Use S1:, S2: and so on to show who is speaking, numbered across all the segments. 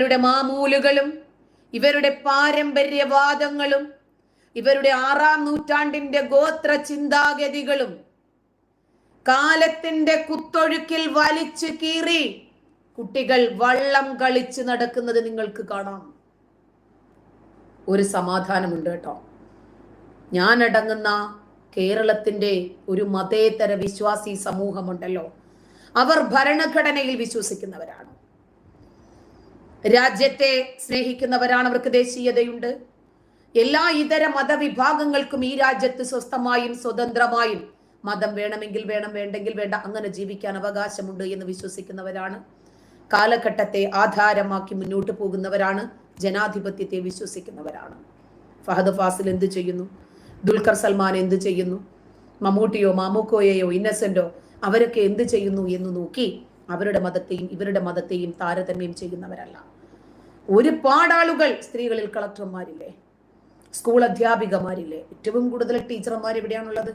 S1: ഇവരുടെ മാമൂലുകളും ഇവരുടെ പാരമ്പര്യവാദങ്ങളും ഇവരുടെ ആറാം നൂറ്റാണ്ടിന്റെ ഗോത്ര ചിന്താഗതികളും കാലത്തിന്റെ കുത്തൊഴുക്കിൽ വലിച്ചു കീറി കുട്ടികൾ വള്ളം കളിച്ച് നടക്കുന്നത് നിങ്ങൾക്ക് കാണാം. ഒരു സമാധാനമുണ്ട് കേട്ടോ. ഞാനടങ്ങുന്ന കേരളത്തിന്റെ ഒരു മതേതര വിശ്വാസി സമൂഹമുണ്ടല്ലോ. അവർ ഭരണഘടനയിൽ വിശ്വസിക്കുന്നവരാണ്. രാജ്യത്തെ സ്നേഹിക്കുന്നവരാണ് അവർക്ക് ദേശീയതയുണ്ട്. എല്ലാ ഇതര മതവിഭാഗങ്ങൾക്കും ഈ രാജ്യത്ത് സ്വസ്ഥമായും സ്വതന്ത്രമായും മതം വേണമെങ്കിൽ വേണം വേണ്ടെങ്കിൽ വേണ്ട അങ്ങനെ ജീവിക്കാൻ അവകാശമുണ്ട് എന്ന് വിശ്വസിക്കുന്നവരാണ്. കാലഘട്ടത്തെ ആധാരമാക്കി മുന്നോട്ട് പോകുന്നവരാണ് ജനാധിപത്യത്തെ വിശ്വസിക്കുന്നവരാണ്. ഫഹദ് ഫാസിൽ എന്ത് ചെയ്യുന്നു? ദുൽഖർ സൽമാൻ എന്ത് ചെയ്യുന്നു? മമ്മൂട്ടിയോ മാമൂക്കോയെയോ ഇന്നസെന്റോ അവരൊക്കെ എന്ത് ചെയ്യുന്നു എന്ന് നോക്കി അവരുടെ മതത്തെയും ഇവരുടെ മതത്തെയും താരതമ്യം ചെയ്യുന്നവരല്ല. ഒരുപാട് ആളുകൾ സ്ത്രീകളിൽ കളക്ടർമാരില്ലേ? സ്കൂൾ അധ്യാപികമാരില്ലേ? ഏറ്റവും കൂടുതൽ ടീച്ചർമാർ എവിടെയാണുള്ളത്?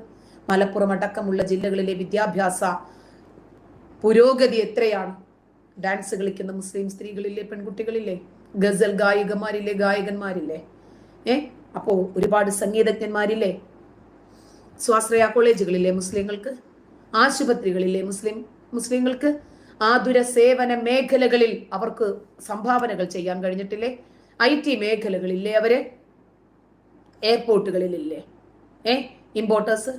S1: മലപ്പുറം അടക്കമുള്ള ജില്ലകളിലെ വിദ്യാഭ്യാസ പുരോഗതി എത്രയാണ്? ഡാൻസ് കളിക്കുന്ന മുസ്ലിം സ്ത്രീകളില്ലേ പെൺകുട്ടികളില്ലേ? ഗസൽ ഗായികമാരില്ലേ ഗായകന്മാരില്ലേ? ഏ? അപ്പോ ഒരുപാട് സംഗീതജ്ഞന്മാരില്ലേ? സ്വാശ്രയ കോളേജുകളിലെ മുസ്ലിങ്ങൾക്ക്? ആശുപത്രികളിലെ മുസ്ലിം മുസ്ലിങ്ങൾക്ക്? ആതുര സേവന മേഖലകളിൽ അവർക്ക് സംഭാവനകൾ ചെയ്യാൻ കഴിഞ്ഞിട്ടില്ലേ? ഐ ടി മേഖലകളില്ലേ അവർ? എയർപോർട്ടുകളിലില്ലേ? ഏ? ഇമ്പോർട്ടേഴ്സ്?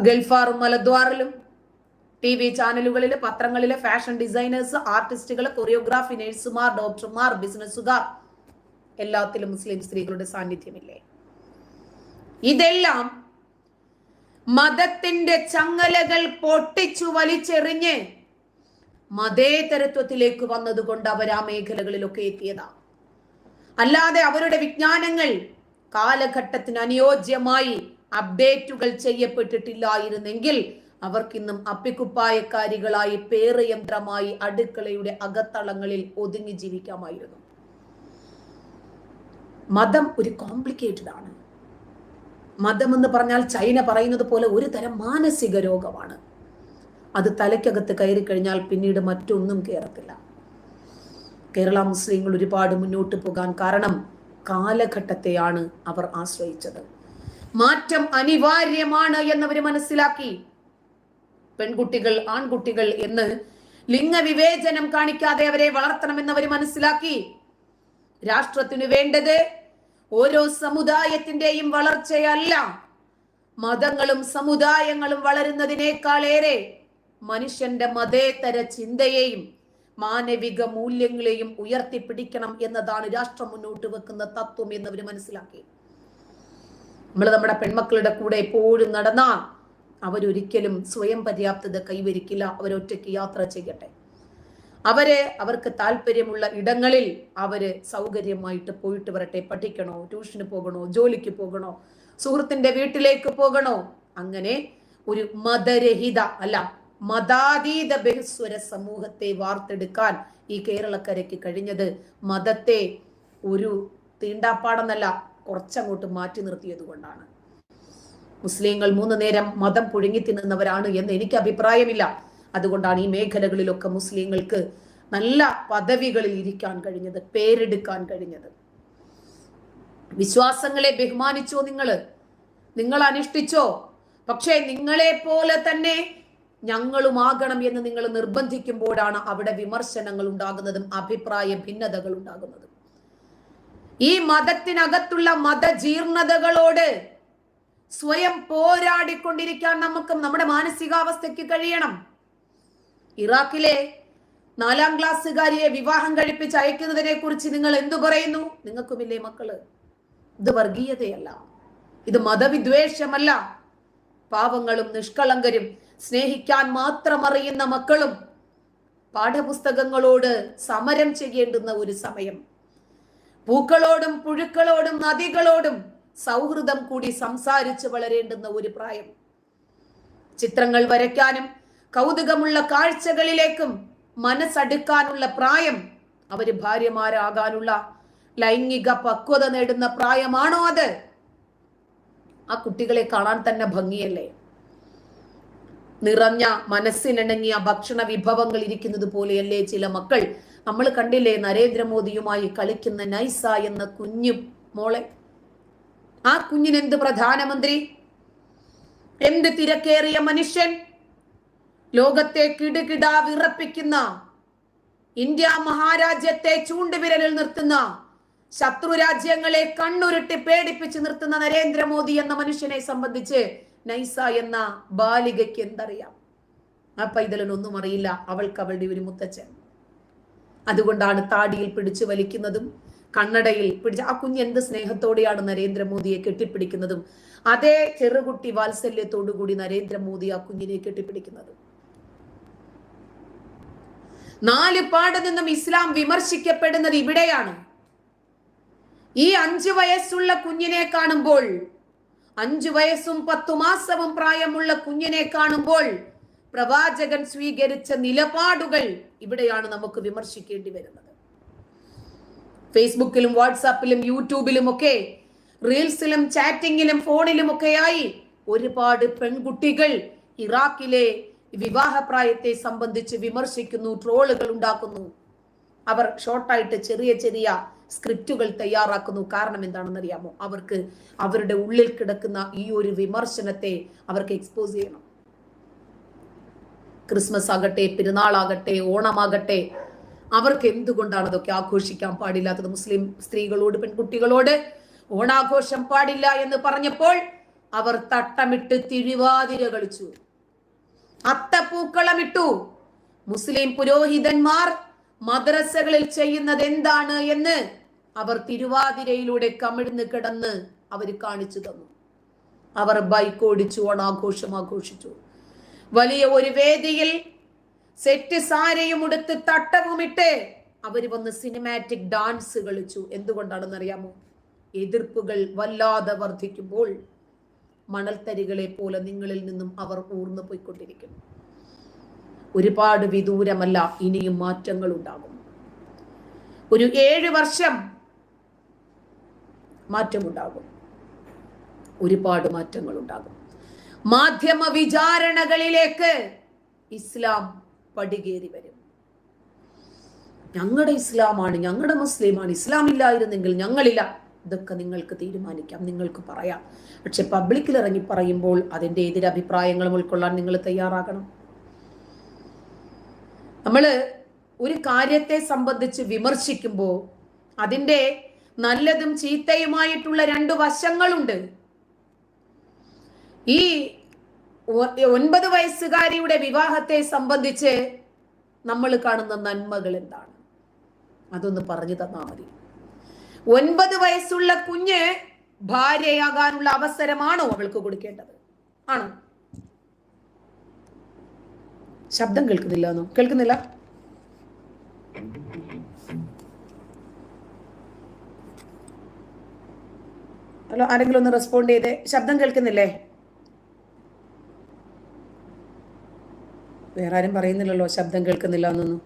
S1: ഗൾഫാറും മലദ്വാറിലും ടി വി ചാനലുകളിൽ പത്രങ്ങളിലെ ഫാഷൻ ഡിസൈനേഴ്സ് ആർട്ടിസ്റ്റുകൾ കൊറിയോഗ്രാഫി നഴ്സുമാർ ഡോക്ടർമാർ ബിസിനസ്സുകാർ. എല്ലാത്തിലും മുസ്ലിം സ്ത്രീകളുടെ സാന്നിധ്യമില്ലേ? ഇതെല്ലാം മതത്തിന്റെ ചങ്ങലകൾ പൊട്ടിച്ചു വലിച്ചെറിഞ്ഞ് മതേതരത്വത്തിലേക്ക് വന്നതുകൊണ്ട് അവർ ആ മേഖലകളിലൊക്കെ എത്തിയതാ. അല്ലാതെ അവരുടെ വിജ്ഞാനങ്ങൾ കാലഘട്ടത്തിന് അനുയോജ്യമായി അപ്ഡേറ്റുകൾ ചെയ്യപ്പെട്ടിട്ടില്ലായിരുന്നെങ്കിൽ അവർക്കിന്നും അപ്പിക്കുപ്പായക്കാരികളായി പേറയന്ത്രമായി അടുക്കളയുടെ അകത്തളങ്ങളിൽ ഒതുങ്ങി ജീവിക്കാമായിരുന്നു. മതം ഒരു കോംപ്ലിക്കേറ്റഡ് ആണ്. മതം എന്ന് പറഞ്ഞാൽ ചൈന പറയുന്നത് പോലെ ഒരു തരം മാനസിക രോഗമാണ്. അത് തലയ്ക്കകത്ത് കയറി കഴിഞ്ഞാൽ പിന്നീട് മറ്റൊന്നും കയറത്തില്ല കേരള മുസ്ലിങ്ങൾ ഒരുപാട് മുന്നോട്ട് പോകാൻ കാരണം കാലഘട്ടത്തെയാണ് അവർ ആശ്രയിച്ചത്. മാറ്റം അനിവാര്യമാണ് എന്നവർ മനസ്സിലാക്കി. പെൺകുട്ടികൾ ആൺകുട്ടികൾ എന്ന് ലിംഗവിവേചനം കാണിക്കാതെ അവരെ വളർത്തണമെന്നവർ മനസ്സിലാക്കി. രാഷ്ട്രത്തിന് വേണ്ടത് ഓരോ സമുദായത്തിന്റെയും വളർച്ചയല്ല. മതങ്ങളും സമുദായങ്ങളും വളരുന്നതിനേക്കാളേറെ മനുഷ്യന്റെ മതേതര ചിന്തയെയും മാനവിക മൂല്യങ്ങളെയും ഉയർത്തിപ്പിടിക്കണം എന്നതാണ് രാഷ്ട്രം മുന്നോട്ട് വെക്കുന്ന തത്വം എന്ന് അവർ മനസ്സിലാക്കി. നമ്മൾ നമ്മുടെ പെൺമക്കളുടെ കൂടെ എപ്പോഴും നടന്നാൽ അവരൊരിക്കലും സ്വയം പര്യാപ്തത കൈവരിക്കില്ല. അവരൊറ്റയ്ക്ക് യാത്ര ചെയ്യട്ടെ. അവർ അവർക്ക് താല്പര്യമുള്ള ഇടങ്ങളിൽ അവർ സൗകര്യമായിട്ട് പോയിട്ട് വരട്ടെ. പഠിക്കണോ? ട്യൂഷന് പോകണോ? ജോലിക്ക് പോകണോ? സുഹൃത്തിന്റെ വീട്ടിലേക്ക് പോകണോ? അങ്ങനെ ഒരു മതരഹിത അല്ല മതാതീത ബഹുസ്വര സമൂഹത്തെ വാർത്തെടുക്കാൻ ഈ കേരളക്കരയ്ക്ക് കഴിഞ്ഞത് മതത്തെ ഒരു തീണ്ടാപ്പാടെന്നല്ല കുറച്ചങ്ങോട്ട് മാറ്റി നിർത്തിയത് കൊണ്ടാണ്. മുസ്ലിങ്ങൾ മൂന്ന് നേരം മതം പുഴുങ്ങി തിന്നുന്നവരാണ് എന്ന് എനിക്ക് അഭിപ്രായമില്ല. അതുകൊണ്ടാണ് ഈ മേഖലകളിലൊക്കെ മുസ്ലിങ്ങൾക്ക് നല്ല പദവികളിൽ ഇരിക്കാൻ കഴിഞ്ഞത് പേരെടുക്കാൻ കഴിഞ്ഞത്. വിശ്വാസങ്ങളെ ബഹുമാനിച്ചോ നിങ്ങൾ നിങ്ങൾ അനുഷ്ഠിച്ചോ? പക്ഷേ നിങ്ങളെ പോലെ തന്നെ ഞങ്ങളുമാകണം എന്ന് നിങ്ങൾ നിർബന്ധിക്കുമ്പോഴാണ് അവിടെ വിമർശനങ്ങൾ ഉണ്ടാകുന്നതും അഭിപ്രായ ഭിന്നതകൾ ഉണ്ടാകുന്നതും. ഈ മതത്തിനകത്തുള്ള മതജീർണതകളോട് സ്വയം പോരാടിക്കൊണ്ടിരിക്കാൻ നമുക്കും നമ്മുടെ മാനസികാവസ്ഥയ്ക്ക് കഴിയണം. ഇറാഖിലെ നാലാം ക്ലാസ്സുകാരിയെ വിവാഹം കഴിപ്പിച്ച് അയക്കുന്നതിനെ കുറിച്ച് നിങ്ങൾ എന്തു പറയുന്നു? നിങ്ങൾക്കുമില്ലേ മക്കൾ? ഇത് വർഗീയതയല്ല. ഇത് മതവിദ്വേഷമല്ല. പാവങ്ങളും നിഷ്കളങ്കരും സ്നേഹിക്കാൻ മാത്രം അറിയുന്ന മക്കളും പാഠപുസ്തകങ്ങളോട് സമരം ചെയ്യേണ്ടുന്ന ഒരു സമയം. പൂക്കളോടും പുഴുക്കളോടും നദികളോടും സൗഹൃദം കൂടി സംസാരിച്ച് വളരേണ്ടുന്ന ഒരു പ്രായം. ചിത്രങ്ങൾ വരയ്ക്കാനും കൗതുകമുള്ള കാഴ്ചകളിലേക്കും മനസ്സടുക്കാനുള്ള പ്രായം. അവർ ഭാര്യമാരാകാനുള്ള ലൈംഗിക പക്വത നേടുന്ന പ്രായമാണോ അത്? ആ കുട്ടികളെ കാണാൻ തന്നെ ഭംഗിയല്ലേ? നിറഞ്ഞ മനസ്സിനിണങ്ങിയ ഭക്ഷണ വിഭവങ്ങൾ ഇരിക്കുന്നത് പോലെയല്ലേ ചില മക്കൾ? നമ്മൾ കണ്ടില്ലേ നരേന്ദ്രമോദിയുമായി കളിക്കുന്ന നൈസ എന്ന കുഞ്ഞു മോളെ? ആ കുഞ്ഞിനെന്ത് പ്രധാനമന്ത്രി? എന്ത് തിരക്കേറിയ മനുഷ്യൻ? ലോകത്തെ കിടുകിട വിറപ്പിക്കുന്ന ഇന്ത്യ മഹാരാജ്യത്തെ ചൂണ്ടുവിരലിൽ നിർത്തുന്ന ശത്രു രാജ്യങ്ങളെ കണ്ണുരുട്ടി പേടിപ്പിച്ച് നിർത്തുന്ന നരേന്ദ്രമോദി എന്ന മനുഷ്യനെ സംബന്ധിച്ച് നൈസ എന്ന ബാലികയ്ക്ക് എന്തറിയാം? ആ പൈതലിനൊന്നും അറിയില്ല. അവൾക്ക് അവളുടെ ഒരു മുത്തച്ഛൻ. അതുകൊണ്ടാണ് താടിയിൽ പിടിച്ചു വലിക്കുന്നതും കണ്ണടയിൽ പിടിച്ച് ആ കുഞ്ഞ് എന്ത് സ്നേഹത്തോടെയാണ് നരേന്ദ്രമോദിയെ കെട്ടിപ്പിടിക്കുന്നതും. അതേ ചെറുകുട്ടി വാത്സല്യത്തോടുകൂടി നരേന്ദ്രമോദി ആ കുഞ്ഞിനെ കെട്ടിപ്പിടിക്കുന്നതും. നാല് പാട് നിന്നും ഇസ്ലാം വിമർശിക്കപ്പെടുന്നത് ഇവിടെയാണ്. ഈ അഞ്ചു വയസ്സുള്ള കുഞ്ഞിനെ കാണുമ്പോൾ അഞ്ചു വയസ്സും പത്തു മാസവും പ്രായമുള്ള കുഞ്ഞിനെ കാണുമ്പോൾ പ്രവാചകൻ സ്വീകരിച്ച നിലപാടുകൾ ഇവിടെയാണ് നമുക്ക് വിമർശിക്കേണ്ടി വരുന്നത്. ഫേസ്ബുക്കിലും വാട്സാപ്പിലും യൂട്യൂബിലും ഒക്കെ റീൽസിലും ചാറ്റിങ്ങിലും ഫോണിലും ഒക്കെയായി ഒരുപാട് പെൺകുട്ടികൾ ഇറാഖിലെ വിവാഹപ്രായത്തെ സംബന്ധിച്ച് വിമർശിക്കുന്നു ട്രോളുകൾ ഉണ്ടാക്കുന്നു. അവർ ഷോർട്ടായിട്ട് ചെറിയ ചെറിയ സ്ക്രിപ്റ്റുകൾ തയ്യാറാക്കുന്നു. കാരണം എന്താണെന്ന് അറിയാമോ അവർക്ക് അവരുടെ ഉള്ളിൽ കിടക്കുന്ന ഈ ഒരു വിമർശനത്തെ അവർക്ക് എക്സ്പോസ് ചെയ്യണം. ക്രിസ്മസ് ആകട്ടെ പെരുന്നാളാകട്ടെ ഓണമാകട്ടെ അവർക്ക് എന്തുകൊണ്ടാണ് അതൊക്കെ ആഘോഷിക്കാൻ പാടില്ലാത്തത്? മുസ്ലിം സ്ത്രീകളോട് പെൺകുട്ടികളോട് ഓണാഘോഷം പാടില്ല എന്ന് പറഞ്ഞപ്പോൾ അവർ തട്ടമിട്ട് തിരുവാതിര കളിച്ചു. അത്തപ്പൂക്കളമിട്ടു മുസ്ലിം പുരോഹിതന്മാർ മദ്രസകളിൽ ചെയ്യുന്നത് എന്താണ് എന്ന് അവർ തിരുവാതിരയിലൂടെ കമിഴ്ന്ന് കിടന്ന് അവർ കാണിച്ചു തന്നു. അവർ ബൈക്ക് ഓടിച്ചു ഓണാഘോഷം ആഘോഷിച്ചു. വലിയ ഒരു വേദിയിൽ സെറ്റ് സാരയും ഉടുത്ത് തട്ടവുമിട്ട് അവർ വന്ന് സിനിമാറ്റിക് ഡാൻസ് കളിച്ചു. എന്തുകൊണ്ടാണെന്ന് അറിയാമോ എതിർപ്പുകൾ വല്ലാതെ വർദ്ധിക്കുമ്പോൾ മണൽത്തരികളെ പോലെ നിങ്ങളിൽ നിന്നും അവർ ഊർന്നു പോയിക്കൊണ്ടിരിക്കുന്നു. ഒരുപാട് വിദൂരമല്ല ഇനിയും മാറ്റങ്ങൾ ഉണ്ടാകും ഒരു ഏഴ് വർഷം മാറ്റമുണ്ടാകും. ഒരുപാട് മാറ്റങ്ങൾ ഉണ്ടാകും മാധ്യമ വിചാരണകളിലേക്ക് ഇസ്ലാം പടികേറി വരും. ഞങ്ങളുടെ ഇസ്ലാമാണ് ഞങ്ങളുടെ മുസ്ലിമാണ് ഇസ്ലാം ഇല്ലായിരുന്നെങ്കിൽ ഞങ്ങളില്ല. ഇതൊക്കെ നിങ്ങൾക്ക് തീരുമാനിക്കാം നിങ്ങൾക്ക് പറയാം. പക്ഷെ പബ്ലിക്കിൽ ഇറങ്ങി പറയുമ്പോൾ അതിന്റെ എതിരഭിപ്രായങ്ങളും ഉൾക്കൊള്ളാൻ നിങ്ങൾ തയ്യാറാകണം. നമ്മൾ ഒരു കാര്യത്തെ സംബന്ധിച്ച് വിമർശിക്കുമ്പോൾ അതിന്റെ നല്ലതും ചീത്തയുമായിട്ടുള്ള രണ്ട് വശങ്ങളുണ്ട്. ഈ ഒൻപത് വയസ്സുകാരിയുടെ വിവാഹത്തെ സംബന്ധിച്ച് നമ്മൾ കാണുന്ന നന്മകൾ എന്താണ്? അതൊന്ന് പറഞ്ഞു തന്നാൽ മതി. ഒൻപത് വയസ്സുള്ള കുഞ്ഞ് ഭാര്യയാകാനുള്ള അവസരമാണോ അവൾക്ക് കൊടുക്കേണ്ടത്? ആണോ? ശബ്ദം കേൾക്കുന്നില്ല എന്നോ? കേൾക്കുന്നില്ല? ഹലോ ആരെങ്കിലും ഒന്ന് റെസ്പോണ്ട് ചെയ്തേ. ശബ്ദം കേൾക്കുന്നില്ലേ? വേറെ ആരും പറയുന്നില്ലല്ലോ ശബ്ദം കേൾക്കുന്നില്ല എന്നൊന്നും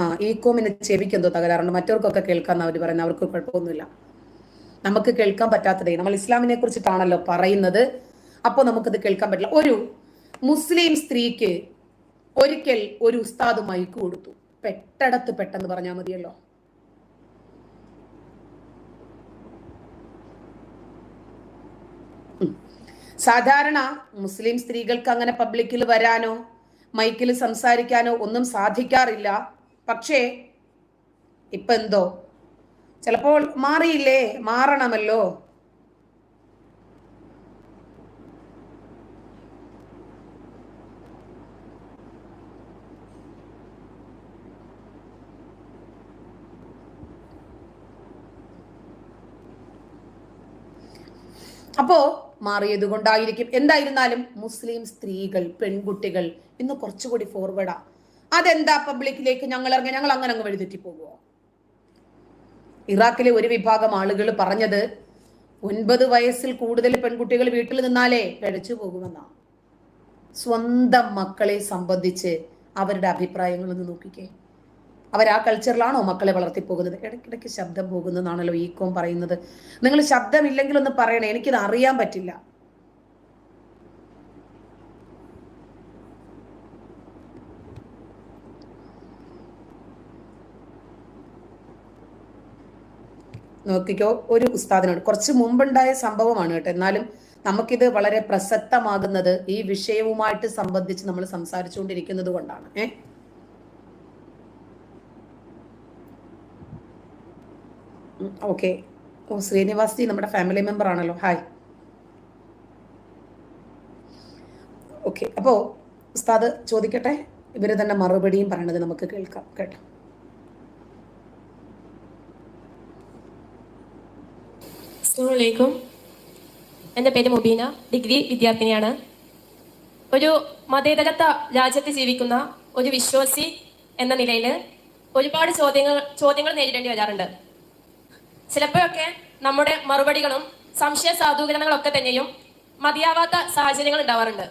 S1: ആ ഈക്കോമിന് ചെവിക്കെന്തോ തകരാറുണ്ട്. മറ്റവർക്കൊക്കെ കേൾക്കാന്ന് അവർ പറയുന്നത് അവർക്ക് കുഴപ്പമൊന്നുമില്ല. നമുക്ക് കേൾക്കാൻ പറ്റാത്തതേ. നമ്മൾ ഇസ്ലാമിനെ കുറിച്ചിട്ടാണല്ലോ പറയുന്നത്. അപ്പോൾ നമുക്കത് കേൾക്കാൻ പറ്റില്ല. ഒരു മുസ്ലിം സ്ത്രീക്ക് ഒരിക്കൽ ഒരു ഉസ്താദ് മൈക്ക് കൊടുത്തു. പെട്ടടത്ത് പെട്ടെന്ന് പറഞ്ഞാൽ മതിയല്ലോ. സാധാരണ മുസ്ലിം സ്ത്രീകൾക്ക് അങ്ങനെ പബ്ലിക്കിൽ വരാനോ മൈക്കിൽ സംസാരിക്കാനോ ഒന്നും സാധിക്കാറില്ല. പക്ഷേ ഇപ്പൊ എന്തോ? ചിലപ്പോൾ മാറിയില്ലേ? മാറണമല്ലോ? അപ്പോ മാറിയത് കൊണ്ടായിരിക്കും എന്തായിരുന്നാലും മുസ്ലിം സ്ത്രീകൾ പെൺകുട്ടികൾ ഇന്ന് കുറച്ചുകൂടി ഫോർവേഡാ അതെന്താ പബ്ലിക്കിലേക്ക് ഞങ്ങൾ ഇറങ്ങി ഞങ്ങൾ അങ്ങനെ അങ്ങ് വഴിതെറ്റി പോകുമോ ഇറാഖിലെ ഒരു വിഭാഗം ആളുകൾ പറഞ്ഞത് ഒൻപത് വയസ്സിൽ കൂടുതൽ പെൺകുട്ടികൾ വീട്ടിൽ നിന്നാലേ പിഴച്ചു പോകുമെന്നാണ് സ്വന്തം മക്കളെ സംബന്ധിച്ച് അവരുടെ അഭിപ്രായങ്ങൾ ഒന്ന് നോക്കിക്കേ. അവർ ആ കൾച്ചറിലാണോ മക്കളെ വളർത്തിപ്പോകുന്നത്? ഇടയ്ക്കിടയ്ക്ക് ശബ്ദം പോകുന്നതാണല്ലോ ഈക്കോം പറയുന്നത്. നിങ്ങൾ ശബ്ദമില്ലെങ്കിൽ ഒന്ന് പറയണേ എനിക്കിത് അറിയാൻ പറ്റില്ല. നോക്കിക്കോ ഒരു ഉസ്താദിനോട്. കുറച്ച് മുമ്പുണ്ടായ സംഭവമാണ് കേട്ടോ. എന്നാലും നമുക്കിത് വളരെ പ്രസക്തമാകുന്നത് ഈ വിഷയവുമായിട്ട് സംബന്ധിച്ച് നമ്മൾ സംസാരിച്ചുകൊണ്ടിരിക്കുന്നത് കൊണ്ടാണ്. ഏ? ഓക്കെ. ഓ ശ്രീനിവാസി നമ്മുടെ ഫാമിലി മെമ്പർ ആണല്ലോ. ഹായ്. ഓക്കെ. അപ്പോ ഉസ്താദ് ചോദിക്കട്ടെ? ഇവർ തന്നെ മറുപടിയും പറയണത് നമുക്ക് കേൾക്കാം കേട്ടോ.
S2: അസ്സലാമലൈക്കും എന്റെ പേര് മുബീന ഡിഗ്രി വിദ്യാർത്ഥിനിയാണ്. ഒരു മതേതരത്വ രാജ്യത്ത് ജീവിക്കുന്ന ഒരു വിശ്വാസി എന്ന നിലയിൽ ഒരുപാട് ചോദ്യങ്ങൾ ചോദ്യങ്ങൾ നേരിടേണ്ടി വരാറുണ്ട്. ചിലപ്പോഴൊക്കെ നമ്മുടെ മറുപടികളും സംശയ സാധൂകരണങ്ങളൊക്കെ തന്നെയും മതിയാവാത്ത സാഹചര്യങ്ങൾ ഉണ്ടാവാറുണ്ട്.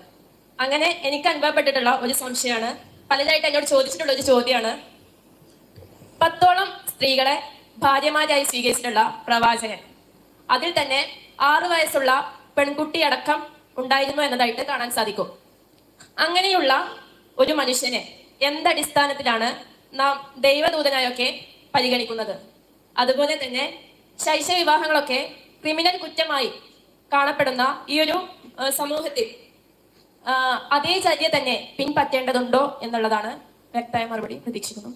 S2: അങ്ങനെ എനിക്ക് അനുഭവപ്പെട്ടിട്ടുള്ള ഒരു സംശയമാണ്. പലരായിട്ട് എന്നോട് ചോദിച്ചിട്ടുള്ള ഒരു ചോദ്യമാണ്. പത്തോളം സ്ത്രീകളെ ഭാര്യമാരായി സ്വീകരിച്ചിട്ടുള്ള പ്രവാചകൻ. അതിൽ തന്നെ ആറു വയസ്സുള്ള പെൺകുട്ടി അടക്കം ഉണ്ടായിരുന്നു എന്നതായിട്ട് കാണാൻ സാധിക്കും. അങ്ങനെയുള്ള ഒരു മനുഷ്യനെ എന്തടിസ്ഥാനത്തിലാണ് നാം ദൈവദൂതനായൊക്കെ പരിഗണിക്കുന്നത്? അതുപോലെ തന്നെ ശൈശ വിവാഹങ്ങളൊക്കെ ക്രിമിനൽ കുറ്റമായി കാണപ്പെടുന്ന ഈ ഒരു സമൂഹത്തിൽ അതേ ചര്യ തന്നെ പിൻപറ്റേണ്ടതുണ്ടോ എന്നുള്ളതാണ് വ്യക്തമായ മറുപടി പ്രതീക്ഷിക്കുന്നു.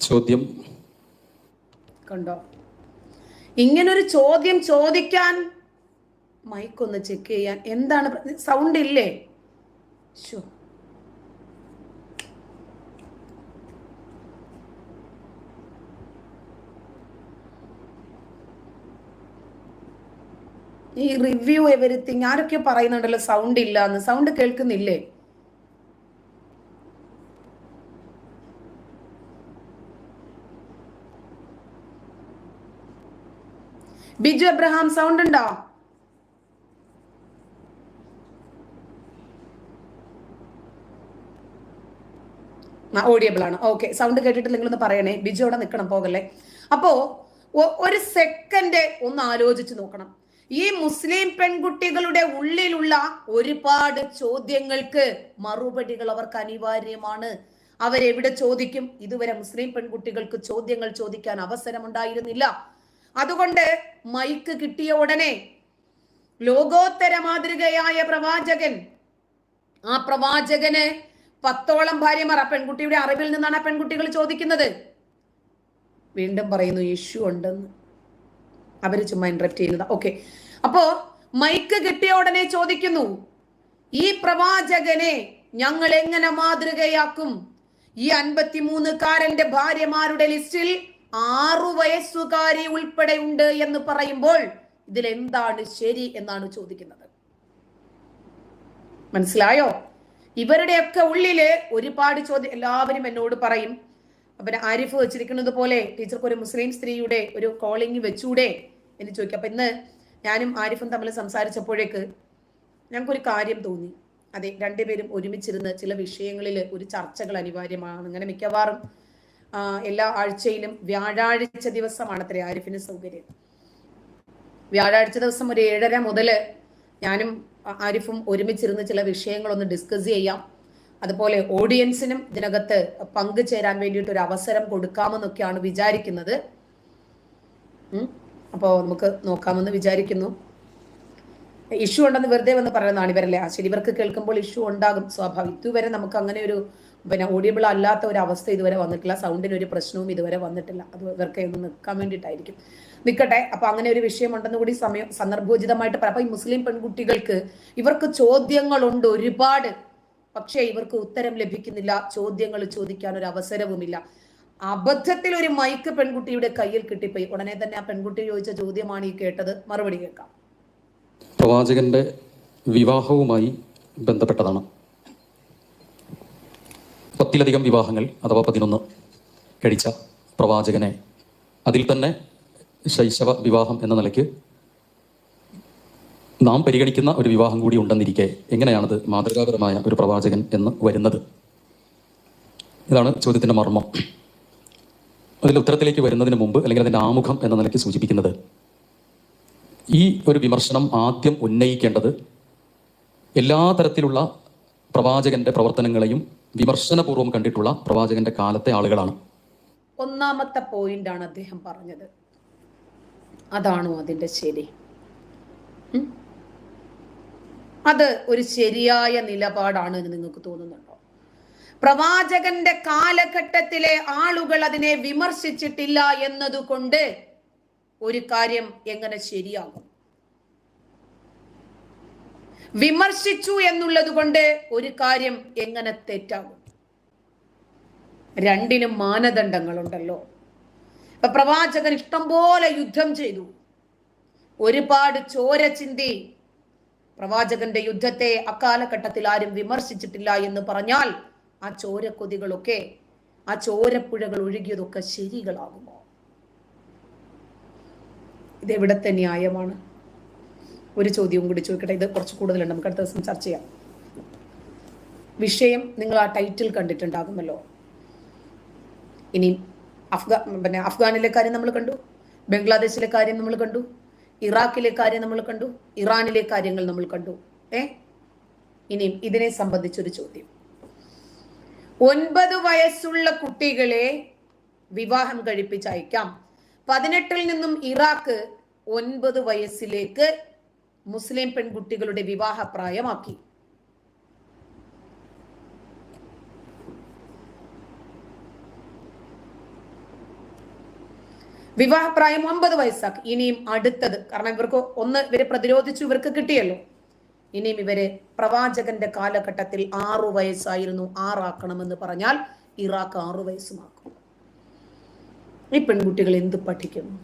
S3: ചോദ്യം.
S1: കണ്ടോ? ഇങ്ങനൊരു ചോദ്യം ചോദിക്കാൻ മൈക്കൊന്ന് ചെക്ക് ചെയ്യാൻ. എന്താണ് സൗണ്ട് ഇല്ലേ? ശോ ഈ റിവ്യൂ എവരിത്തിങ് ആരൊക്കെ പറയുന്നുണ്ടല്ലോ സൗണ്ട് ഇല്ല എന്ന് സൗണ്ട് കേൾക്കുന്നില്ലേ? ബിജു എബ്രഹാം സൗണ്ട് ഉണ്ടോ? ഓഡിയബിൾ ആണ്. ഓക്കെ സൗണ്ട് കേട്ടിട്ട് നിങ്ങളൊന്ന് പറയണേ. ബിജു അവിടെ നിൽക്കണം പോകല്ലേ. അപ്പോ ഒരു സെക്കൻഡ് ഒന്ന് ആലോചിച്ച് നോക്കണം. ഈ മുസ്ലിം പെൺകുട്ടികളുടെ ഉള്ളിലുള്ള ഒരുപാട് ചോദ്യങ്ങൾക്ക് മറുപടികൾ അവർക്ക് അനിവാര്യമാണ്. അവരെവിടെ ചോദിക്കും? ഇതുവരെ മുസ്ലിം പെൺകുട്ടികൾക്ക് ചോദ്യങ്ങൾ ചോദിക്കാൻ അവസരമുണ്ടായിരുന്നില്ല. അതുകൊണ്ട് മൈക്ക് കിട്ടിയ ഉടനെ ലോകോത്തര മാതൃകയായ പ്രവാചകൻ ആ പ്രവാചകന് പത്തോളം ഭാര്യമാർ ആ പെൺകുട്ടിയുടെ അറിവിൽ നിന്നാണ് ആ പെൺകുട്ടികൾ ചോദിക്കുന്നത്. വീണ്ടും പറയുന്നു ഇഷ്യൂ ഉണ്ടെന്ന്. അവർ ചുമ്മാ ഇൻട്രപ്റ്റ് ചെയ്യുന്നത്. ഓക്കെ അപ്പോ മൈക്ക് കിട്ടിയ ഉടനെ ചോദിക്കുന്നു ഈ പ്രവാചകനെ ഞങ്ങൾ എങ്ങനെ മാതൃകയാക്കും? ഈ അൻപത്തിമൂന്നുകാരന്റെ ഭാര്യമാരുടെ ലിസ്റ്റിൽ ആറു വയസ്സുകാരി ഉൾപ്പെടെ ഉണ്ട് എന്ന് പറയുമ്പോൾ ഇതിൽ എന്താണ് ശരി എന്നാണ് ചോദിക്കുന്നത്. മനസ്സിലായോ? ഇവരുടെയൊക്കെ ഉള്ളിൽ ഒരുപാട് ചോദ്യം എല്ലാവരും എന്നോട് പറയും. അപ്പൊ ആരിഫ് വെച്ചിരിക്കുന്നത് പോലെ ടീച്ചർക്ക് ഒരു മുസ്ലിം സ്ത്രീയുടെ ഒരു കോളിംഗ് വെച്ചൂടെ എന്ന് ചോദിക്കും. അപ്പൊ ഇന്ന് ഞാനും ആരിഫും തമ്മിൽ സംസാരിച്ചപ്പോഴേക്ക് ഞങ്ങൾക്കൊരു കാര്യം തോന്നി. അതെ രണ്ടുപേരും ഒരുമിച്ചിരുന്ന് ചില വിഷയങ്ങളിൽ ഒരു ചർച്ചകൾ അനിവാര്യമാണ്. അങ്ങനെ മിക്കവാറും എല്ലാ ആഴ്ചയിലും വ്യാഴാഴ്ച ദിവസമാണ് അത്ര ആരിഫിന് സൗകര്യം. വ്യാഴാഴ്ച ദിവസം ഒരു ഏഴര മുതൽ ഞാനും ആരിഫും ഒരുമിച്ചിരുന്ന് ചില വിഷയങ്ങളൊന്ന് ഡിസ്കസ് ചെയ്യാം. അതുപോലെ ഓഡിയൻസിനും ഇതിനകത്ത് പങ്കുചേരാൻ വേണ്ടിയിട്ട് ഒരു അവസരം കൊടുക്കാമെന്നൊക്കെയാണ് വിചാരിക്കുന്നത്. അപ്പോൾ നമുക്ക് നോക്കാമെന്ന് വിചാരിക്കുന്നു. ഇഷ്യൂ ഉണ്ടെന്ന് വെറുതെ വന്ന് പറയുന്നതാണ് ഇവരല്ലേ? ആ ശരി ഇവർക്ക് കേൾക്കുമ്പോൾ ഇഷ്യൂ ഉണ്ടാകും. സ്വാഭാവികം. ഇതുവരെ നമുക്ക് അങ്ങനെ ഒരു പിന്നെ ഓഡിയബിൾ അല്ലാത്ത ഒരു അവസ്ഥ ഇതുവരെ വന്നിട്ടില്ല. സൗണ്ടിന് ഒരു പ്രശ്നവും ഇതുവരെ വന്നിട്ടില്ല. അത് ഇവർക്ക് ഒന്ന് നിൽക്കാൻ വേണ്ടിയിട്ടായിരിക്കും. നിൽക്കട്ടെ അപ്പൊ അങ്ങനെ ഒരു വിഷയം ഉണ്ടെന്ന് കൂടി സമയം സന്ദർഭോചിതമായിട്ട് പറയാം. അപ്പൊ ഈ മുസ്ലിം പെൺകുട്ടികൾക്ക് ഇവർക്ക് ചോദ്യങ്ങളുണ്ട് ഒരുപാട്. പക്ഷേ ഇവർക്ക് ഉത്തരം ലഭിക്കുന്നില്ല. ചോദ്യങ്ങൾ ചോദിക്കാൻ ഒരു അവസരവുമില്ല. അബദ്ധത്തിൽ ഒരു മൈക്ക് പെൺകുട്ടിയുടെ കയ്യിൽ കിട്ടിപ്പോയി. ഉടനെ തന്നെ ആ പെൺകുട്ടി ചോദിച്ച ചോദ്യമാണ് ഈ കേട്ടത്. മറുപടി കേൾക്കാം.
S3: പ്രവാചകന്റെ വിവാഹവുമായി ബന്ധപ്പെട്ടതാണ്. പത്തിലധികം വിവാഹങ്ങൾ അഥവാ പതിനൊന്ന് കഴിച്ച പ്രവാചകനെ അതിൽ തന്നെ ശൈശവ വിവാഹം എന്ന നിലയ്ക്ക് നാം പരിഗണിക്കുന്ന ഒരു വിവാഹം കൂടി ഉണ്ടെന്നിരിക്കെ എങ്ങനെയാണത് മാതൃകാപരമായ ഒരു പ്രവാചകൻ എന്ന് വരുന്നത്? ഇതാണ് ചോദ്യത്തിന്റെ മർമ്മം. അതിൽ ഉത്തരത്തിലേക്ക് വരുന്നതിന് മുമ്പ് അല്ലെങ്കിൽ അതിന്റെ ആമുഖം എന്ന നിലയ്ക്ക് സൂചിപ്പിക്കുന്നത് ഈ ഒരു വിമർശനം ആദ്യം ഉന്നയിക്കേണ്ടത് എല്ലാ തരത്തിലുള്ള പ്രവാചകന്റെ പ്രവർത്തനങ്ങളെയും വിമർശനപൂർവം കണ്ടിട്ടുള്ള പ്രവാചകന്റെ കാലത്തെ ആളുകളാണ്.
S1: ഒന്നാമത്തെ പോയിന്റ് ആണ് അദ്ദേഹം പറഞ്ഞത്. അതാണോ അതിന്റെ ശരി? അത് ഒരു ശരിയായ നിലപാടാണ് എന്ന് നിങ്ങൾക്ക് തോന്നുന്നുണ്ടോ? പ്രവാചകന്റെ കാലഘട്ടത്തിലെ ആളുകൾ അതിനെ വിമർശിച്ചിട്ടില്ല എന്നതുകൊണ്ട് ഒരു കാര്യം എങ്ങനെ ശരിയാകും? വിമർശിച്ചു എന്നുള്ളത് കൊണ്ട് ഒരു കാര്യം എങ്ങനെ തെറ്റാകും? രണ്ടിനും മാനദണ്ഡങ്ങളുണ്ടല്ലോ. ഇപ്പൊ പ്രവാചകൻ ഇഷ്ടംപോലെ യുദ്ധം ചെയ്തു. ഒരുപാട് ചോര ചിന്തി പ്രവാചകന്റെ യുദ്ധത്തെ അക്കാലഘട്ടത്തിൽ ആരും വിമർശിച്ചിട്ടില്ല എന്ന് പറഞ്ഞാൽ ആ ചോരക്കൊതികളൊക്കെ ആ ചോരപ്പുഴകൾ ഒഴുകിയതൊക്കെ ശരികളാകുമോ? ഇത് എവിടത്തെ ന്യായമാണ്? ഒരു ചോദ്യവും കൂടി ചോദിക്കട്ടെ. ഇത് കുറച്ച് കൂടുതലുണ്ട്. നമുക്ക് അടുത്ത ദിവസം ചർച്ച ചെയ്യാം. വിഷയം നിങ്ങൾ ആ ടൈറ്റിൽ കണ്ടിട്ടുണ്ടാകുമല്ലോ. ഇനി അഫ്ഗാ പിന്നെ അഫ്ഗാനിലെ കാര്യം നമ്മൾ കണ്ടു. ബംഗ്ലാദേശിലെ കാര്യം നമ്മൾ കണ്ടു. ഇറാഖിലെ കാര്യം നമ്മൾ കണ്ടു. ഇറാനിലെ കാര്യങ്ങൾ നമ്മൾ കണ്ടു. ഏ? ഇനിയും ഇതിനെ സംബന്ധിച്ചൊരു ചോദ്യം. ഒൻപത് വയസ്സുള്ള കുട്ടികളെ വിവാഹം കഴിപ്പിച്ചയക്കാം. പതിനെട്ടിൽ നിന്നും ഇറാഖ് ഒൻപത് വയസ്സിലേക്ക് മുസ്ലിം പെൺകുട്ടികളുടെ വിവാഹ പ്രായമാക്കി വിവാഹപ്രായം ഒമ്പത് വയസ്സാക്കി. ഇനിയും അടുത്തത് കാരണം ഇവർക്ക് ഒന്ന് ഇവരെ പ്രതിരോധിച്ചു ഇവർക്ക് കിട്ടിയല്ലോ. ഇനിയും ഇവരെ പ്രവാചകന്റെ കാലഘട്ടത്തിൽ ആറു വയസ്സായിരുന്നു ആറാക്കണമെന്ന് പറഞ്ഞാൽ ഇറാഖ് ആറു വയസ്സുമാക്കും. ഈ പെൺകുട്ടികൾ എന്ത് പഠിക്കുന്നു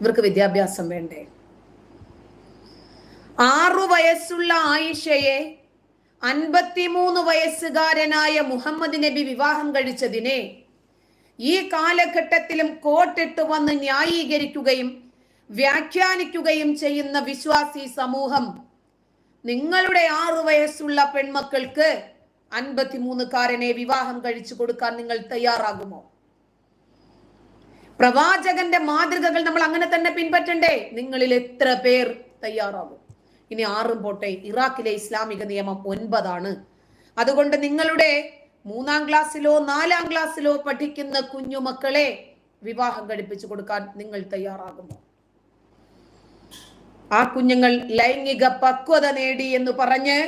S1: ഇവർക്ക് വിദ്യാഭ്യാസം വേണ്ടേ? ആറു വയസ്സുള്ള ആയിഷയെ അൻപത്തിമൂന്ന് വയസ്സുകാരനായ മുഹമ്മദ് നബി വിവാഹം കഴിച്ചതിനെ ഈ കാലഘട്ടത്തിലും കോട്ടിട്ട് വന്ന് ന്യായീകരിക്കുകയും വ്യാഖ്യാനിക്കുകയും ചെയ്യുന്ന വിശ്വാസി സമൂഹം നിങ്ങളുടെ ആറു വയസ്സുള്ള പെൺമക്കൾക്ക് അൻപത്തിമൂന്നുകാരനെ വിവാഹം കഴിച്ചു കൊടുക്കാൻ നിങ്ങൾ തയ്യാറാകുമോ? പ്രവാചകന്റെ മാതൃകകൾ നമ്മൾ അങ്ങനെ തന്നെ പിൻപറ്റണ്ടേ? നിങ്ങളിൽ എത്ര പേർ തയ്യാറാകും? ഇനി ആറും പോട്ടെ. ഇറാഖിലെ ഇസ്ലാമിക നിയമം ഒൻപതാണ്. അതുകൊണ്ട് നിങ്ങളുടെ മൂന്നാം ക്ലാസ്സിലോ നാലാം ക്ലാസ്സിലോ പഠിക്കുന്ന കുഞ്ഞുമക്കളെ വിവാഹം കഴിപ്പിച്ചു കൊടുക്കാൻ നിങ്ങൾ തയ്യാറാകുമോ? ആ കുഞ്ഞുങ്ങൾ ലൈംഗിക പക്വത നേടി എന്ന് പറഞ്ഞ്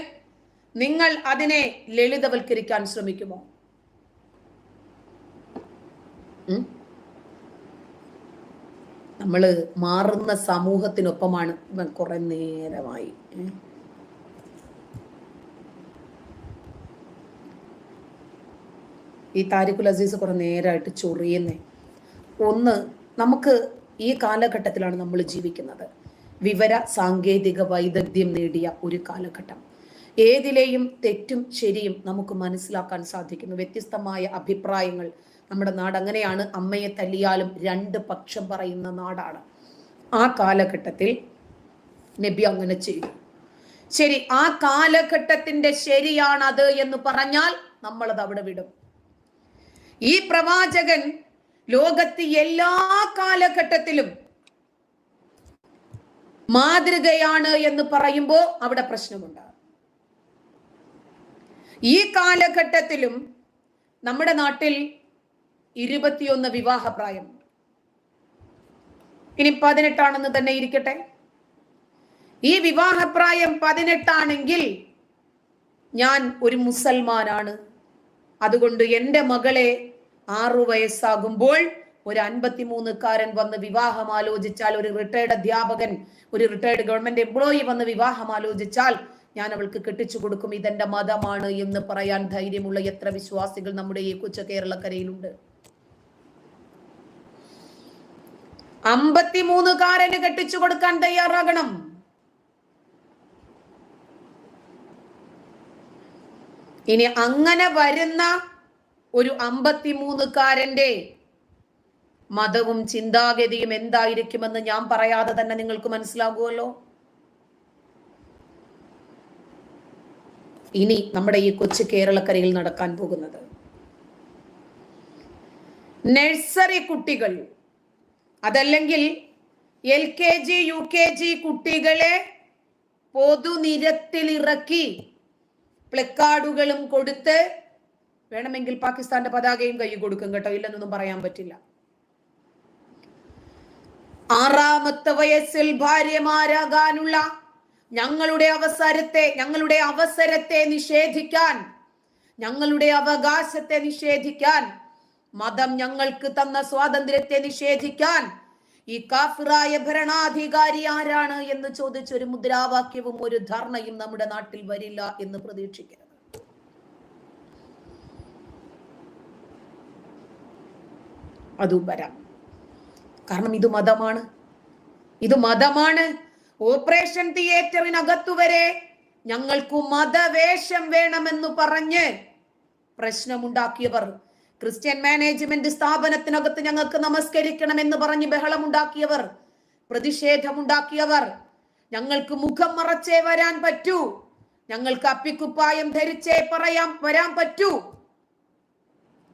S1: നിങ്ങൾ അതിനെ ലളിതവൽക്കരിക്കാൻ ശ്രമിക്കുമോ? ഉം? നമ്മൾ മാറുന്ന സമൂഹത്തിനൊപ്പമാണ് കുറെ നേരമായി. ഈ താരിഖുൽ അസീസ് കുറെ നേരമായിട്ട് ചൊറിയുന്നേ. ഒന്ന് നമുക്ക് ഈ കാലഘട്ടത്തിലാണ് നമ്മൾ ജീവിക്കുന്നത്. വിവര സാങ്കേതിക വൈദഗ്ധ്യം നേടിയ ഒരു കാലഘട്ടം. ഏതിലെയും തെറ്റും ശരിയും നമുക്ക് മനസ്സിലാക്കാൻ സാധിക്കുന്നു. വ്യത്യസ്തമായ അഭിപ്രായങ്ങൾ നമ്മുടെ നാട് അങ്ങനെയാണ് അമ്മയെ തല്ലിയാലും രണ്ട് പക്ഷം പറയുന്ന നാടാണ്. ആ കാലഘട്ടത്തിൽ നബി അങ്ങനെ ചെയ്തു. ശരി ആ കാലഘട്ടത്തിന്റെ ശരിയാണത് എന്ന് പറഞ്ഞാൽ നമ്മളത് അവിടെ വിടും. ഈ പ്രവാചകൻ ലോകത്ത് എല്ലാ കാലഘട്ടത്തിലും മാതൃകയാണ് എന്ന് പറയുമ്പോൾ അവിടെ പ്രശ്നമുണ്ട്. ഈ കാലഘട്ടത്തിലും നമ്മുടെ നാട്ടിൽ ഇരുപത്തിയൊന്ന് വിവാഹപ്രായം. ഇനി പതിനെട്ടാണെന്ന് തന്നെ ഇരിക്കട്ടെ. ഈ വിവാഹപ്രായം പതിനെട്ടാണെങ്കിൽ ഞാൻ ഒരു മുസൽമാനാണ്. അതുകൊണ്ട് എന്റെ മകളെ ആറു വയസ്സാകുമ്പോൾ ഒരു അൻപത്തിമൂന്നുകാരൻ വന്ന് വിവാഹം ആലോചിച്ചാൽ ഒരു റിട്ടയർഡ് അധ്യാപകൻ ഒരു റിട്ടയർഡ് ഗവൺമെന്റ് എംപ്ലോയി വന്ന് വിവാഹം ആലോചിച്ചാൽ ഞാൻ അവൾക്ക് കെട്ടിച്ചു കൊടുക്കും. ഇതെന്റെ മതമാണ് എന്ന് പറയാൻ ധൈര്യമുള്ള എത്ര വിശ്വാസികൾ നമ്മുടെ ഈ കൊച്ചു കേരളക്കരയിലുണ്ട്. അമ്പത്തിമൂന്നുകാരന് കെട്ടിച്ചു കൊടുക്കാൻ തയ്യാറാകണം. ഇനി അങ്ങനെ വരുന്ന ഒരു അമ്പത്തിമൂന്നുകാരന്റെ മതവും ചിന്താഗതിയും എന്തായിരിക്കുമെന്ന് ഞാൻ പറയാതെ തന്നെ നിങ്ങൾക്ക് മനസ്സിലാകുമല്ലോ? ഇനി നമ്മുടെ ഈ കൊച്ചു കേരളക്കരയിൽ നടക്കാൻ പോകുന്നത്. നഴ്സറി കുട്ടികൾ അതല്ലെങ്കിൽ L K G U K G കുട്ടികളെ പൊതുനിരത്തിൽ ഇറക്കി പ്ലക്കാർഡുകളും കൊടുത്ത് വേണമെങ്കിൽ പാകിസ്ഥാന്റെ പതാകയും കൈ കൊടുക്കും കേട്ടോ. ഇല്ലെന്നൊന്നും പറയാൻ പറ്റില്ല. ആറാമത്തെ വയസ്സിൽ ഭാര്യമാരാകാനുള്ള ഞങ്ങളുടെ അവസരത്തെ ഞങ്ങളുടെ അവസരത്തെ നിഷേധിക്കാൻ ഞങ്ങളുടെ അവകാശത്തെ നിഷേധിക്കാൻ മതം ഞങ്ങൾക്ക് തന്ന സ്വാതന്ത്ര്യത്തെ നിഷേധിക്കാൻ ഈ കാഫിറായ ഭരണാധികാരി ആരാണ് എന്ന് ചോദിച്ച ഒരു മുദ്രാവാക്യവും ഒരു ധർണയും നമ്മുടെ നാട്ടിൽ വരില്ല എന്ന് പ്രതീക്ഷിക്കരുത്. അതും വരാം. കാരണം ഇത് മതമാണ്. ഇത് മതമാണ്. ഓപ്പറേഷൻ തിയേറ്ററിനകത്തു വരെ ഞങ്ങൾക്ക് മതവേഷം വേണമെന്ന് പറഞ്ഞ് പ്രശ്നമുണ്ടാക്കിയവർ ക്രിസ്ത്യൻ മാനേജ്മെന്റ് സ്ഥാപനത്തിനകത്ത് ഞങ്ങൾക്ക് നമസ്കരിക്കണം എന്ന് പറഞ്ഞ് ബഹളമുണ്ടാക്കിയവർ പ്രതിഷേധമുണ്ടാക്കിയവർ ഞങ്ങൾക്ക് മുഖം മറച്ചേ വരാൻ പറ്റൂ. ഞങ്ങൾക്ക് അപ്പിക്കുപ്പായം ധരിച്ചേ പറയാൻ വരാൻ പറ്റൂ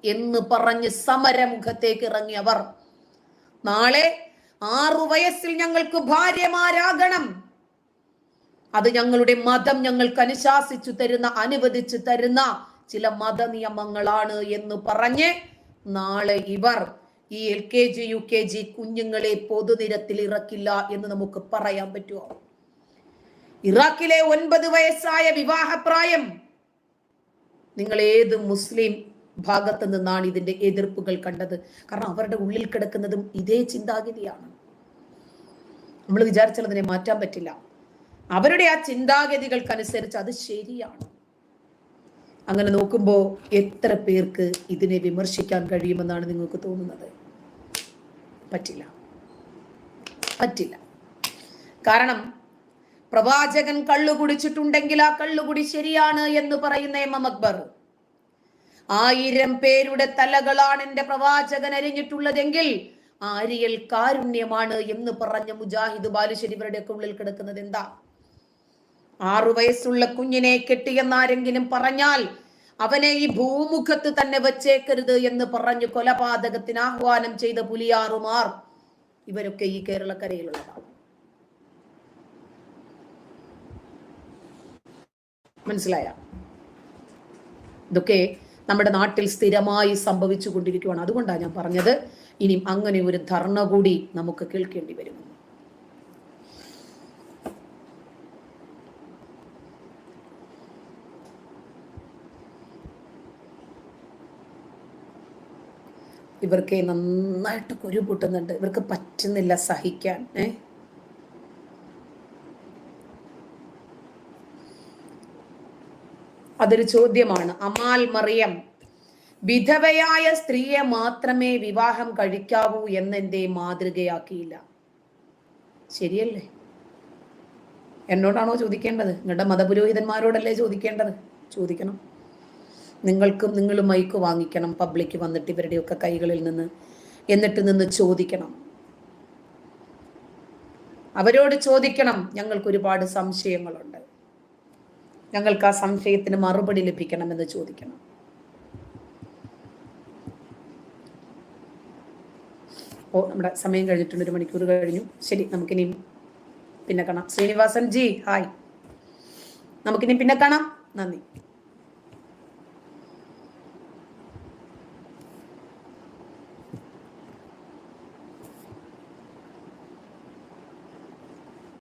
S1: എന്ന് പറഞ്ഞ് സമരമുഖത്തേക്ക് ഇറങ്ങിയവർ. നാളെ ആറു വയസ്സിൽ ഞങ്ങൾക്ക് ഭാര്യമാരാകണം. അത് ഞങ്ങളുടെ മതം ഞങ്ങൾക്ക് അനുശാസിച്ചു തരുന്ന അനുവദിച്ചു തരുന്ന ചില മത നിയമങ്ങളാണ് എന്ന് പറഞ്ഞ് നാളെ ഇവർ ഈ L K G U K G കുഞ്ഞുങ്ങളെ പൊതുനിരത്തിൽ ഇറക്കില്ല എന്ന് നമുക്ക് പറയാൻ പറ്റുമോ? ഇറാഖിലെ ഒൻപത് വയസ്സായ വിവാഹപ്രായം. നിങ്ങൾ ഏത് മുസ്ലിം ഭാഗത്ത് നിന്നാണ് ഇതിന്റെ എതിർപ്പുകൾ കണ്ടത്? കാരണം അവരുടെ ഉള്ളിൽ കിടക്കുന്നതും ഇതേ ചിന്താഗതിയാണ്. നമ്മൾ വിചാരിച്ചാൽ അതിനെ മാറ്റാൻ പറ്റില്ല. അവരുടെ ആ ചിന്താഗതികൾക്കനുസരിച്ച് അത് ശരിയാണ്. അങ്ങനെ നോക്കുമ്പോൾ എത്ര പേർക്ക് ഇതിനെ വിമർശിക്കാൻ കഴിയുമെന്നാണ് നിങ്ങൾക്ക് തോന്നുന്നത്? പറ്റില്ല. പറ്റില്ല. കാരണം പ്രവാചകൻ കള്ളു കുടിച്ചിട്ടുണ്ടെങ്കിൽ ആ കള്ളുകുടി ശരിയാണ് എന്ന് പറയുന്ന എം എം അക്ബർ. ആയിരം പേരുടെ തലകളാണ് എന്റെ പ്രവാചകൻ അരിഞ്ഞിട്ടുള്ളതെങ്കിൽ ആര്യൽ കാരുണ്യമാണ് എന്ന് പറഞ്ഞ മുജാഹിദ് ബാലുശ്ശേരി ഒക്കെ ഉള്ളിൽ കിടക്കുന്നത് എന്താ? ആറു വയസ്സുള്ള കുഞ്ഞിനെ കെട്ടിയെന്നാരെങ്കിലും പറഞ്ഞാൽ അവനെ ഈ ഭൂമുഖത്ത് തന്നെ വച്ചേക്കരുത് എന്ന് പറഞ്ഞു കൊലപാതകത്തിന് ആഹ്വാനം ചെയ്ത പുലിയാറുമാർ ഇവരൊക്കെ ഈ കേരളക്കരയിലുള്ളതാണ്. മനസ്സിലായ? ഇതൊക്കെ നമ്മുടെ നാട്ടിൽ സ്ഥിരമായി സംഭവിച്ചു കൊണ്ടിരിക്കുകയാണ് അതുകൊണ്ടാണ് ഞാൻ പറഞ്ഞത്. ഇനി അങ്ങനെ ഒരു ധർണ കൂടി നമുക്ക് കേൾക്കേണ്ടി വരും ഇവർക്ക് നന്നായിട്ട് കുരു പൊട്ടുന്നുണ്ട്. ഇവർക്ക് പറ്റുന്നില്ല സഹിക്കാൻ. ഏ? അതൊരു ചോദ്യമാണ്. അമാൽ മറിയം വിധവയായ സ്ത്രീയെ മാത്രമേ വിവാഹം കഴിക്കാവൂ എന്നെന്റെ മാതൃകയാക്കിയില്ല. ശരിയല്ലേ? എന്നോടാണോ ചോദിക്കേണ്ടത്? നിങ്ങളുടെ മതപുരോഹിതന്മാരോടല്ലേ ചോദിക്കേണ്ടത്? ചോദിക്കണം. നിങ്ങൾക്കും നിങ്ങൾ മൈക്ക് വാങ്ങിക്കണം. പബ്ലിക് വന്നിട്ട് ഇവരുടെയൊക്കെ കൈകളിൽ നിന്ന് എന്നിട്ട് നിന്ന് ചോദിക്കണം. അവരോട് ചോദിക്കണം. ഞങ്ങൾക്ക് ഒരുപാട് സംശയങ്ങളുണ്ട്. ഞങ്ങൾക്ക് ആ സംശയത്തിന് മറുപടി ലഭിക്കണം എന്ന് ചോദിക്കണം. ഓ നമ്മുടെ സമയം കഴിഞ്ഞിട്ടുണ്ട്. ഒരു മണിക്കൂർ കഴിഞ്ഞു. ശരി നമുക്കിനി പിന്നെ കാണാം. ശ്രീനിവാസൻ ജി ഹായ് നമുക്കിനി പിന്നെ കാണാം. നന്ദി.